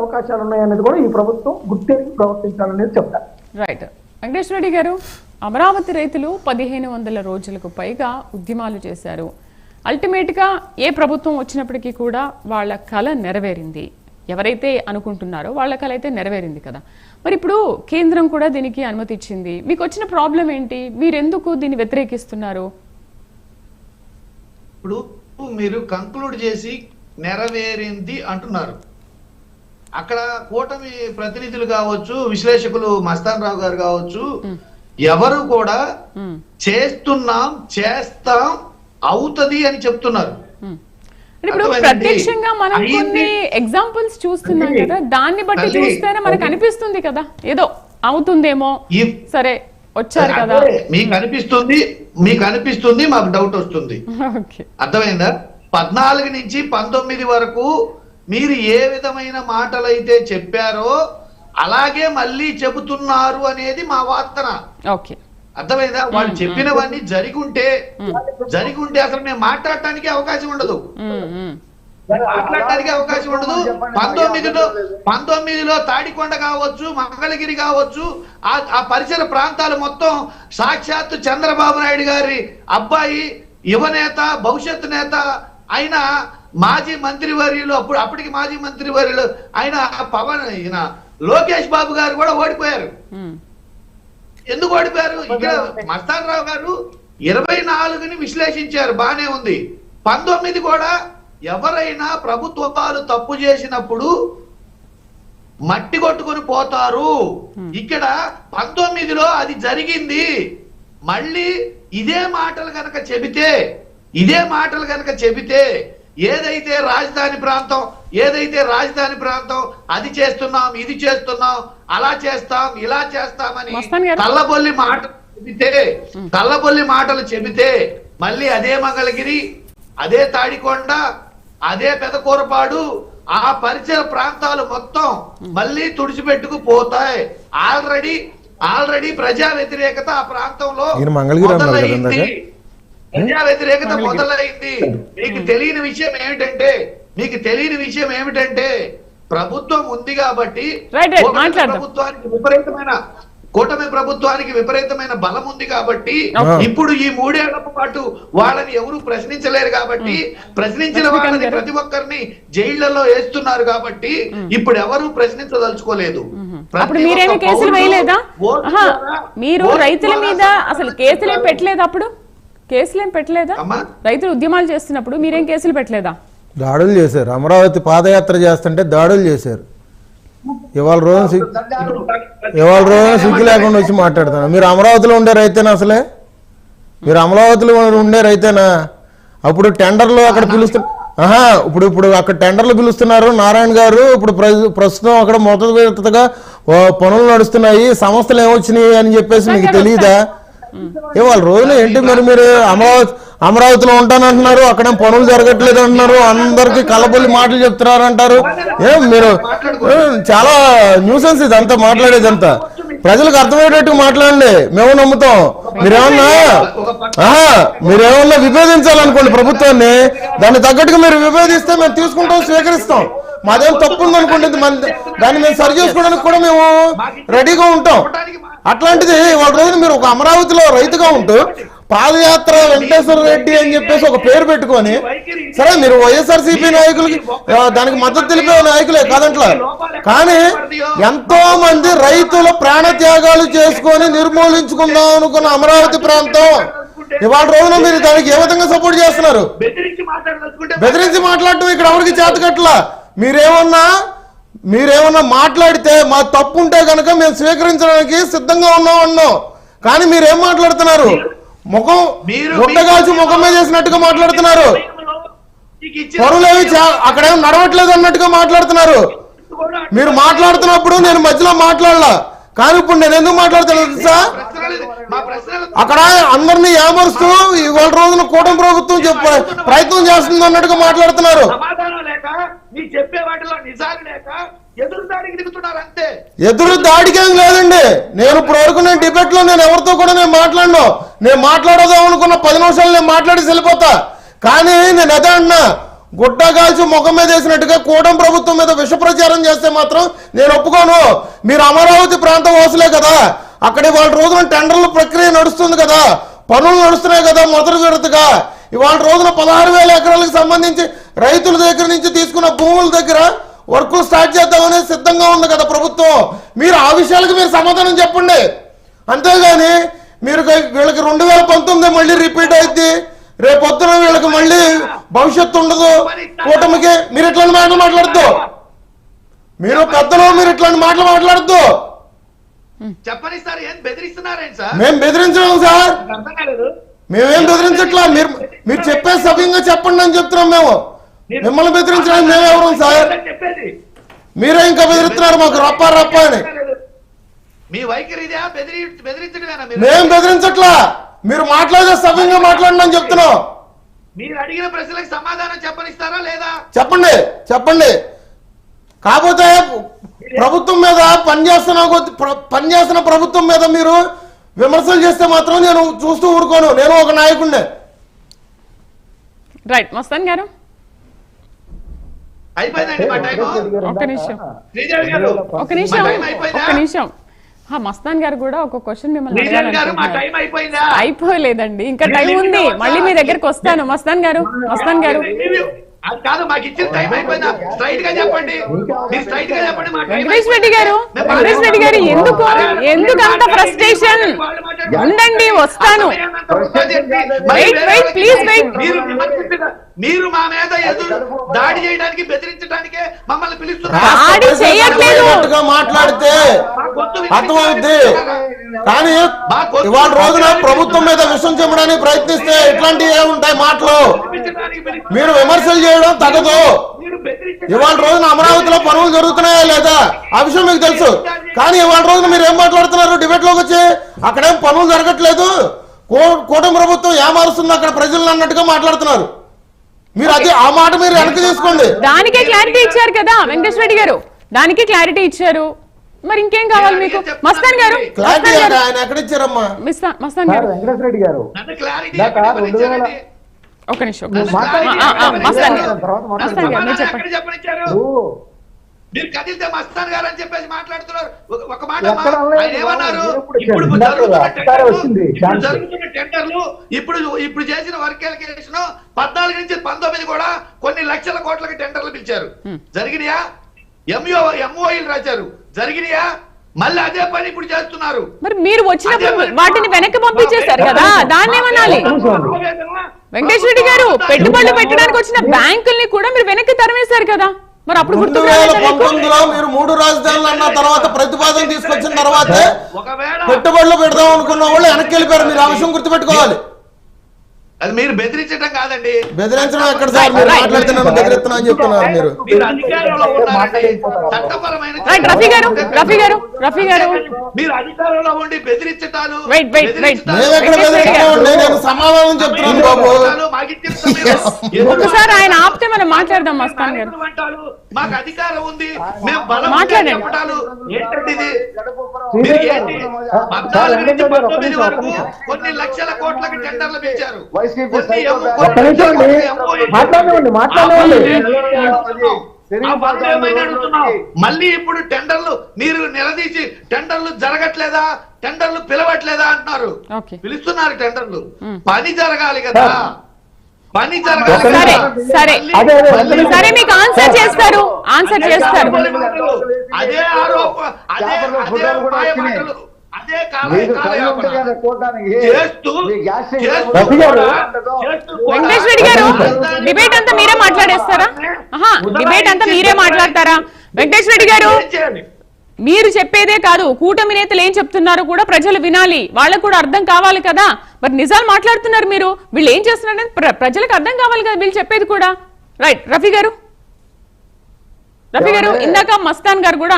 అవకాశాలు ఉన్నాయనేది కూడా ఈ ప్రభుత్వం గుర్తెరిగి ప్రవర్తించాలనేది చెప్తాను రైట్ వెంకటేశ్వర రెడ్డి గారు అమరావతి రైతులు పదిహేను వందల రోజులకు పైగా ఉద్యమాలు చేశారు. అల్టిమేట్గా ఏ ప్రభుత్వం వచ్చినప్పటికీ కూడా వాళ్ళ కళ నెరవేరింది. ఎవరైతే అనుకుంటున్నారో వాళ్ళ కళ అయితే నెరవేరింది కదా. మరి ఇప్పుడు కేంద్రం కూడా దీనికి అనుమతి ఇచ్చింది. మీకు వచ్చిన ప్రాబ్లం ఏంటి? మీరెందుకు దీన్ని వ్యతిరేకిస్తున్నారు? ఇప్పుడు మీరు కంక్లూడ్ చేసి నెరవేరింది అంటున్నారు. అక్కడ కూటమి ప్రతినిధులు కావచ్చు విశ్లేషకులు మస్తాన్ రావు గారు కావచ్చు ఎవరు కూడా. చేస్తున్నాం చేస్తాం అవుతది అని చెప్తున్నారు ఇప్పుడు? ప్రత్యక్షంగా మనం. కొన్ని ఎగ్జాంపుల్స్ చూస్తున్నాం కదా దాన్ని బట్టి చూస్తేనే మనకు. అనిపిస్తుంది కదా ఏదో అవుతుందేమో సరే వచ్చారు కదా మీకు అనిపిస్తుంది మీకు అనిపిస్తుంది మాకు డౌట్ వస్తుంది అర్థమైందా పద్నాలుగు నుంచి పంతొమ్మిది వరకు మీరు ఏ విధమైన మాటలైతే చెప్పారో అలాగే మళ్ళీ చెబుతున్నారు అనేది మా వార్తన. ఓకే. అర్థమైందా? వాళ్ళు చెప్పినవన్నీ జరిగుంటే జరిగుంటే అసలు మేము మాట్లాడటానికి అవకాశం ఉండదు. మాట్లాడటానికి అవకాశం ఉండదు. పంతొమ్మిదిలో పంతొమ్మిదిలో తాడికొండ కావచ్చు మంగళగిరి కావచ్చు ఆ ఆ పరిసర ప్రాంతాలు మొత్తం సాక్షాత్తు చంద్రబాబు నాయుడు గారి అబ్బాయి యువనేత భవిష్యత్తు నేత అయిన మాజీ మంత్రివర్యులు అప్పుడు అప్పటికి మాజీ మంత్రివర్యులు ఆయన పవన్ ఈయన లోకేష్ బాబు గారు కూడా ఓడిపోయారు. ఎందుకు ఓడిపోయారు? ఇక్కడ మస్తాన్ రావు గారు ఇరవై నాలుగుని విశ్లేషించారు బానే ఉంది. పంతొమ్మిది కూడా ఎవరైనా ప్రభుత్వాలు తప్పు చేసినప్పుడు మట్టి కొట్టుకొని పోతారు. ఇక్కడ పంతొమ్మిదిలో అది జరిగింది. మళ్ళీ ఇదే మాటలు గనక చెబితే ఇదే మాటలు గనక చెబితే ఏదైతే రాజధాని ప్రాంతం ఏదైతే రాజధాని ప్రాంతం అది చేస్తున్నాం ఇది చేస్తున్నాం అలా చేస్తాం ఇలా చేస్తామని. కళ్ళబొల్లి మాటలు చెబితే కళ్ళబొల్లి మాటలు చెబితే మళ్ళీ అదే మంగళగిరి అదే తాడికొండ అదే పెదకూరపాడు ఆ పరిసర ప్రాంతాలు మొత్తం మళ్ళీ తుడిచిపెట్టుకు పోతాయి ఆల్రెడీ ఆల్రెడీ ప్రజా వ్యతిరేకత ఆ ప్రాంతంలో మొదలైంది. ప్రజా వ్యతిరేకత మొదలైంది. మీకు తెలియని విషయం ఏమిటంటే మీకు తెలియని విషయం ఏమిటంటే ప్రభుత్వం ఉంది కాబట్టి. ప్రభుత్వానికి విపరీతమైన కూటమి ప్రభుత్వానికి విపరీతమైన బలం ఉంది కాబట్టి. ఇప్పుడు ఈ మూడేళ్ళ పాటు వాళ్ళని ఎవరు ప్రశ్నించలేరు కాబట్టి ప్రశ్నించిన వాళ్ళని. ప్రతి ఒక్కరిని జైళ్ళలో వేస్తున్నారు కాబట్టి ఇప్పుడు ఎవరు ప్రశ్నించదలుచుకోలేదు. అప్పుడు మీరేమి కేసులు వేయలేదా? మీరు రైతుల మీద అసలు కేసులేం పెట్టలేదు అప్పుడు? కేసులేం పెట్టలేదా? రైతులు ఉద్యమాలు చేస్తున్నప్పుడు మీరేం కేసులు పెట్టలేదా? దాడులు చేశారు. అమరావతి పాదయాత్ర చేస్తుంటే దాడులు చేశారు. ఇవాళ రోజు ఇవాళ రోజు సిగ్గు లేకుండా వచ్చి మాట్లాడుతాను మీరు అమరావతిలో ఉండే రైతేనా అసలే? మీరు అమరావతిలో ఉండే రైతేనా? అప్పుడు టెండర్లు అక్కడ పిలుస్తు ఆహా ఇప్పుడు ఇప్పుడు అక్కడ టెండర్లు పిలుస్తున్నారు నారాయణ గారు. ఇప్పుడు ప్ర- ప్రస్తుతం అక్కడ మొదటి విడతగా ఓ పనులు నడుస్తున్నాయి. సంస్థలు ఏమొచ్చినాయి అని చెప్పేసి మీకు తెలియదా? ఇవాళ రోజున ఏంటి మరి మీరు అమరావతి అమరావతిలో ఉంటానంటున్నారు అక్కడేం పనులు జరగట్లేదు అంటున్నారు అందరికి కలబొల్లి మాటలు చెప్తున్నారు అంటారు ఏం మీరు చాలా న్యూసెన్స్ ఇదంతా మాట్లాడేదంతా. ప్రజలకు అర్థమయ్యేటట్టు మాట్లాడండి మేము నమ్ముతాం. మీరేమన్నా మీరేమన్నా విభేదించాలనుకోండి ప్రభుత్వాన్ని దాన్ని తగ్గట్టుగా మీరు విభేదిస్తే మేము తీసుకుంటాం స్వీకరిస్తాం. మాదేం తప్పు ఉందనుకోండి మన దాన్ని మేము సరి చేసుకోవడానికి కూడా మేము రెడీగా ఉంటాం. అట్లాంటిది వాళ్ళ రోజున మీరు ఒక అమరావతిలో రైతుగా ఉంటూ పాదయాత్ర వెంకటేశ్వర రెడ్డి అని చెప్పేసి ఒక పేరు పెట్టుకొని సరే మీరు వైఎస్ఆర్సీపీ నాయకులకి దానికి మద్దతు తెలిపే నాయకులే కాదంట్లా? కానీ ఎంతో మంది రైతుల ప్రాణ త్యాగాలు చేసుకొని నిర్మూలించుకుందాం అనుకున్న అమరావతి ప్రాంతం ఇవాళ రోజున మీరు దానికి ఏ విధంగా సపోర్ట్ చేస్తున్నారు? బెదిరించి మాట్లాడటం ఇక్కడ ఎవరికి చేతకట్ల? మీరేమన్నా మీరేమన్నా మాట్లాడితే మా తప్పు ఉంటే కనుక మేము స్వీకరించడానికి సిద్ధంగా ఉన్నాం అన్నాం. కానీ మీరేం మాట్లాడుతున్నారు? ముఖం గుట్టగాల్చి ముఖం మీద చేసినట్టుగా మాట్లాడుతున్నారు. పరులేవి అక్కడేం నడవట్లేదు అన్నట్టుగా మాట్లాడుతున్నారు. మీరు మాట్లాడుతున్నప్పుడు నేను మధ్యలో మాట్లాడలా. కానీ ఇప్పుడు నేను ఎందుకు మాట్లాడుతున్నాను ప్రశ్నలు అక్కడ అందరినీ ఏమరుస్తూ ఇవాళ రోజున కూటమి ప్రభుత్వం చెప్ప ప్రయత్నం చేస్తుంది అన్నట్టుగా మాట్లాడుతున్నారు. సమాధానం చెప్పే వాటిలో నిజాలు లేక ఎదురు దాడికి దిగుతున్నారు అంతే. ఎదురు దాడికేం లేదండి. నేను ఇప్పుడు వరకు నేను డిబేట్లో నేను ఎవరితో కూడా నేను మాట్లాడను. నేను మాట్లాడదాం అనుకున్న పది నిమిషాలు నేను మాట్లాడి వెళ్ళిపోతా. కానీ నేను అదే అన్నా. గుడ్డ కాల్చి ముఖం మీద వేసినట్టుగా కూడం ప్రభుత్వం మీద విష ప్రచారం చేస్తే మాత్రం నేను ఒప్పుకోను. మీరు అమరావతి ప్రాంతం వాసులే కదా. అక్కడ ఇవాళ రోజున టెండర్ల ప్రక్రియ నడుస్తుంది కదా. పనులు నడుస్తున్నాయి కదా మొదటి విడతగా. ఇవాళ రోజున పదహారు వేల ఎకరాలకు సంబంధించి రైతుల దగ్గర నుంచి తీసుకున్న భూముల దగ్గర వర్కులు స్టార్ట్ చేద్దామని సిద్ధంగా ఉంది కదా ప్రభుత్వం. మీరు ఆ విషయాలకు మీరు సమాధానం చెప్పండి. అంతేగాని మీరు వీళ్ళకి రెండు వేల పంతొమ్మిది మళ్ళీ రిపీట్ అయింది. రేపొద్దున వీళ్ళకి మళ్ళీ భవిష్యత్తు ఉండదు. కూటమికి మీరు ఇట్లాంటి మాటలు మాట్లాడద్దు. మీరు పెద్దలు మీరు ఇట్లాంటి మాటలు మాట్లాడద్దు. చెప్పని సార్ ఏం బెదిరిస్తున్నారేంటి సార్? మేము బెదిరించడం సార్. మేమేం బెదిరించట్లా? మీరు మీరు చెప్పే సవ్యంగా చెప్పండి అని చెప్తున్నాం మేము. మిమ్మల్ని బెదిరించడానికి మేమెవరం సార్? మీరే ఇంకా బెదిరిస్తున్నారు మాకు రప్ప రప్ప అని. మీ వైఖరి ఇదే బెదిరి బెదిరించడమేనా మీరు? మేం బెదిరించట్లా. మీరు మాట్లాడే సవ్యంగా మాట్లాడండి అని చెప్తున్నాం. మీరు అడిగిన ప్రశ్నలకు సమాధానం చెప్పనిస్తారా లేదా? చెప్పండి చెప్పండి. కాకపోతే ప్రభుత్వం మీద పనిచేస్తున్న పనిచేస్తున్న ప్రభుత్వం మీద మీరు విమర్శలు చేస్తే మాత్రం నేను చూస్తూ ఊరుకోను. నేను ఒక నాయకుడినే రైట్ మస్తాన్ గారు. అయిపోయిందండి మా టైం ఒక్క నిమిషం శ్రీదేవి గారు ఒక నిమిషం ఒక్క నిమిషం ఆ, మస్తాన్ గారు కూడా ఒక క్వశ్చన్ మిమ్మల్ని శ్రీదేవి గారు మా అడగాలనుకుంటున్నారు. టైం అయిపోయిందా అయిపోలేదండి ఇంకా టైం ఉంది మళ్ళీ మీ దగ్గరకు వస్తాను మస్తాన్ గారు మస్తాన్ గారు అది కాదు మాకు ఇచ్చిన టైం అయిపోయిందా స్ట్రైట్గా చెప్పండి మీరు స్ట్రైట్గా చెప్పండి మా టైం వెంకటేష్ రెడ్డి గారు వెంకటేష్ రెడ్డి గారు ఎందుకు ఎందుకు అంత ఫ్రస్ట్రేషన్ ఉండండి వస్తాను Wait, wait, please wait. మీరు మా మీద ఎదురు దాడి చేయడానికి బెదిరించడానికే మమ్మల్ని పిలుస్తున్నారు. దాడి చేయట్లేదు. అన్నట్టుగా మాట్లాడితే అర్థమవుద్ది కానీ ఇవాళ రోజున ప్రభుత్వం మీద విషం చెప్పడానికి ప్రయత్నిస్తే ఇట్లాంటివి ఏముంటాయి మాటలు. మీరు విమర్శలు చేయడం తగదు. ఇవాళ రోజున అమరావతిలో పనులు జరుగుతున్నాయా లేదా? ఆ విషయం మీకు తెలుసు. కానీ ఇవాళ రోజున మీరు ఏం మాట్లాడుతున్నారు? డిబేట్లోకి వచ్చి అక్కడేం పనులు జరగట్లేదు. కూటమి ప్రభుత్వం ఏమారుస్తుంది అక్కడ ప్రజలను అన్నట్టుగా మాట్లాడుతున్నారు. మీరు అది ఆ మాట మీరు వెనక్కి తీసుకోండి. దానికే క్లారిటీ ఇచ్చారు కదా వెంకటేష్ రెడ్డి గారు. దానికే క్లారిటీ ఇచ్చారు. మరి ఇంకేం కావాలి మీకు? మస్తాన్ గారు క్లారిటీ ఆయన మస్తాన్ వెంకటేశ్వర రెడ్డి? ఒక నిమిషం. మస్తాన్? గారు. గారు, చెప్పండి. మీరు కదిలితే మస్తాన్ గారు అని చెప్పేసి మాట్లాడుతున్నారు. ఒక- మాట. ఆయన ఏమన్నారు? ఇప్పుడు. జరుగుతున్న టెండర్లు. ఇప్పుడు ఛాన్స్. జరుగుతున్న టెండర్లు ఇప్పుడు ఇప్పుడు చేసిన వర్క్ ఎలకేషన్ పద్నాలుగు నుంచి పంతొమ్మిది కూడా కొన్ని లక్షల కోట్లకి టెండర్లు పిలిచారు. జరిగినాయా? ఎంఓ ఎంఓఈలు రాశారు. జరిగినాయా? మళ్ళీ అదే పని ఇప్పుడు చేస్తున్నారు. మరి మీరు వచ్చినప్పుడు వాటిని వెనక్కి పంపించేశారు కదా? దాన్ని ఏమనాలి రెడ్డి గారు పెట్టుబడులు పెట్టడానికి వచ్చిన బ్యాంకుల్ని కూడా మీరు వెనక్కి తరిమేశారు కదా? మరి అప్పుడు రెండు వేల? పంతొమ్మిదిలో మీరు మూడు రాజధానులు అన్న తర్వాత ప్రతిపాదన తీసుకొచ్చిన తర్వాతే ఒకవేళ పెట్టుబడులు పెడదాం అనుకున్న వాళ్ళు వెనక్కి వెళ్ళిపోయారు మీరు ఆ విషయం గుర్తుపెట్టుకోవాలి అది మీరు బెదిరించడం కాదండి. బెదిరించడం ఎక్కడ సార్? మీరు మాట్లాడితే నన్ను బెదిరిస్తున్నా అని చెప్తున్నారు మీరు. మీరు అధికారంలో ఉన్నారండి చట్టపరమైన రైట్ రఫీ గారు రఫీ గారు రఫీ గారు. మీరు అధికారంలో ఉండి బెదిరించటాలు wait, wait. బెదిరించటాలు, మేము ఎక్కడ బెదిరిస్తున్నామండి నేను సమాధానం చెప్తున్నాను బాబు. ఒకసారి ఆయన ఆపితే మనం మాట్లాడదాం మస్తాన్ గారు. మాకు అధికారం ఉంది. మేము బలం. చెప్పటాలు. ఏంటండి ఇది? మీరు ఏంటి? పద్నాలుగు నుంచి పంతొమ్మిది వరకు. కొన్ని లక్షల కోట్లకి టెండర్లు పెంచారు. ఏమైనా అడుగుతున్నావు? మళ్ళీ ఇప్పుడు టెండర్లు మీరు నిలదీసి టెండర్లు జరగట్లేదా? టెండర్లు పిలవట్లేదా అంటున్నారు. ఓకే. పిలుస్తున్నారు టెండర్లు. పని జరగాలి కదా. పని జరగాలి సరే మీకు ఆన్సర్ చేస్తారు. ఆన్సర్ చేస్తారు. అదే ఆరోప అదే అదే అదే రఫీ గారు. చేస్తూ కూడా వెంకటేష్ రెడ్డి గారు డిబేట్ అంతా మీరే మాట్లాడేస్తారా? ఆహా డిబేట్ అంతా మీరే మాట్లాడతారా? వెంకటేష్ రెడ్డి గారు? మీరు చెప్పేదే కాదు కూటమి నేతలు ఏం చెప్తున్నారో కూడా ప్రజలు వినాలి. వాళ్ళకు కూడా అర్థం కావాలి కదా. మరి నిజాలు మాట్లాడుతున్నారు మీరు. వీళ్ళు ఏం చేస్తున్నారనేది ప్ర- ప్రజలకు అర్థం కావాలి కదా వీళ్ళు చెప్పేది కూడా. రైట్ రఫీ గారు. రఫీ గారు ఇందాక మస్తాన్ గారు కూడా